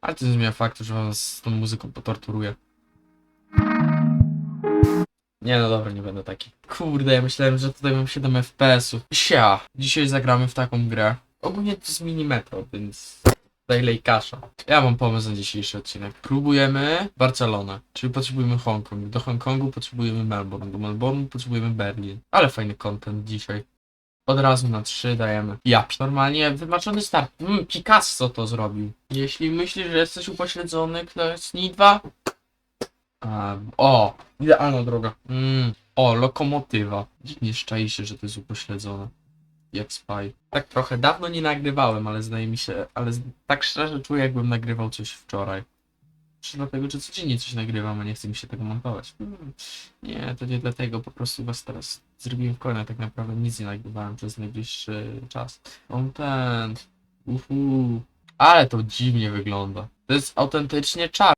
Ale to nie zmienia że was z tą muzyką potorturuję. Nie no dobra, nie będę taki. Kurde, ja myślałem, że tutaj mam 7 FPS-ów. Sia, dzisiaj zagramy w taką grę. Ogólnie to jest mini metro, więc Daily Kasza. Ja mam pomysł na dzisiejszy odcinek. Próbujemy Barcelonę, czyli potrzebujemy Hongkong. Do Hongkongu potrzebujemy Melbourne, do Melbourne potrzebujemy Berlin. Ale fajny content dzisiaj. Od razu na 3 dajemy. Ja Normalnie wymaczony start. Mm, Picasso to zrobił. Jeśli myślisz, że jesteś upośledzony, kliknij 2. A, o, idealna droga. Mm, o, lokomotywa. Nie szczai się, że to jest upośledzone. Jak spy. Tak trochę dawno nie nagrywałem, ale zdaje mi się, ale tak szczerze czuję, jakbym nagrywał coś wczoraj. Czy dlatego, że codziennie coś nagrywam, a nie chce mi się tego montować. Hmm. Nie, to nie dlatego, po prostu was teraz zrobiłem w konia, tak naprawdę nic nie nagrywałem przez najbliższy czas. On ten, uhu. Ale to dziwnie wygląda. To jest autentycznie czar.